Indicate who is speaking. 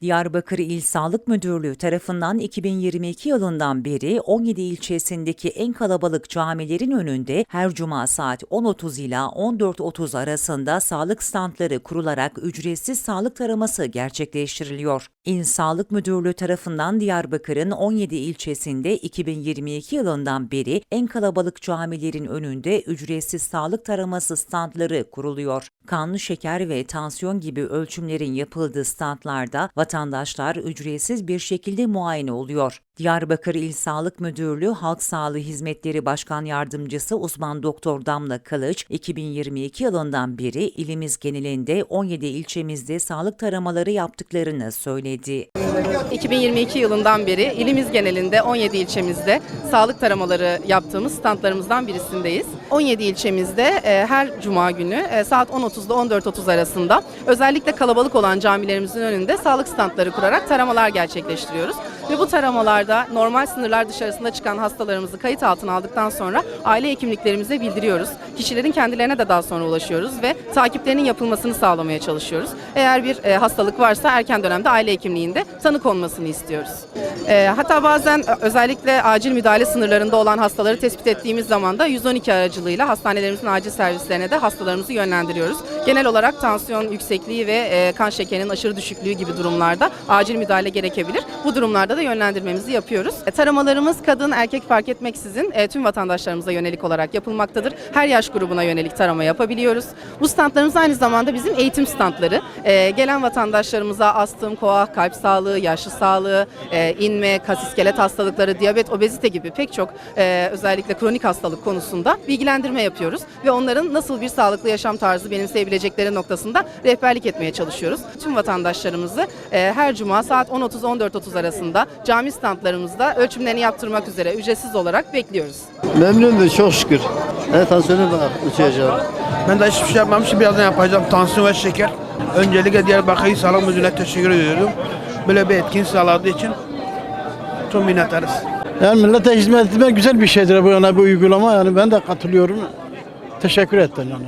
Speaker 1: Diyarbakır İl Sağlık Müdürlüğü tarafından 2022 yılından beri 17 ilçesindeki en kalabalık camilerin önünde her cuma saat 10.30 ila 14.30 arasında sağlık standları kurularak ücretsiz sağlık taraması gerçekleştiriliyor. İl Sağlık Müdürlüğü tarafından Diyarbakır'ın 17 ilçesinde 2022 yılından beri en kalabalık camilerin önünde ücretsiz sağlık taraması standları kuruluyor. Kanlı şeker ve tansiyon gibi ölçümlerin yapıldığı standlarda vatandaşlar ücretsiz bir şekilde muayene oluyor. Diyarbakır İl Sağlık Müdürlüğü Halk Sağlığı Hizmetleri Başkan Yardımcısı uzman doktor Damla Kılıç, 2022 yılından beri ilimiz genelinde 17 ilçemizde sağlık taramaları yaptıklarını söyledi.
Speaker 2: 2022 yılından beri ilimiz genelinde 17 ilçemizde sağlık taramaları yaptığımız standlarımızdan birisindeyiz. 17 ilçemizde e, her cuma günü e, saat 10.30'da 14.30 arasında özellikle kalabalık olan camilerimizin önünde sağlık standları kurarak taramalar gerçekleştiriyoruz. Ve bu taramalarda normal sınırlar dışarısında çıkan hastalarımızı kayıt altına aldıktan sonra aile hekimliklerimize bildiriyoruz. Kişilerin kendilerine de daha sonra ulaşıyoruz ve takiplerinin yapılmasını sağlamaya çalışıyoruz. Eğer bir e, hastalık varsa erken dönemde aile hekimliğinde tanı konmasını istiyoruz. E, hatta bazen özellikle acil müdahale sınırlarında olan hastaları tespit ettiğimiz zaman da 112 aracılığıyla hastanelerimizin acil servislerine de hastalarımızı yönlendiriyoruz. Genel olarak tansiyon yüksekliği ve e, kan şekerinin aşırı düşüklüğü gibi durumlarda acil müdahale gerekebilir. Bu durumlarda da yönlendirmemizi yapıyoruz. E, taramalarımız kadın erkek fark etmeksizin e, tüm vatandaşlarımıza yönelik olarak yapılmaktadır. Her yaş grubuna yönelik tarama yapabiliyoruz. Bu standlarımız aynı zamanda bizim eğitim standları. E, gelen vatandaşlarımıza astım, koah, kalp sağlığı, yaşlı sağlığı, inme, kas iskelet hastalıkları, diyabet, obezite gibi pek çok özellikle kronik hastalık konusunda bilgilendirme yapıyoruz ve onların nasıl bir sağlıklı yaşam tarzı benimseyebilecekleri noktasında rehberlik etmeye çalışıyoruz. Tüm vatandaşlarımızı e, her cuma saat 10.30-14.30 arasında cami standlarımızda ölçümlerini yaptırmak üzere ücretsiz olarak bekliyoruz.
Speaker 3: Memnunum çok şükür. Evet tansiyonu bana uçacağım.
Speaker 4: Ben de hiçbir şey yapmamışım. Birazdan yapacağım. Tansiyon ve şeker. Öncelikle Diyarbakır Sağlık Müdürlüğü'ne teşekkür ediyorum. Böyle bir etkin sağladığı için tüm minnettarız.
Speaker 3: Yani millete hizmet etmek güzel bir şeydir bu yana bu uygulama yani ben de katılıyorum. Teşekkür ettim yani.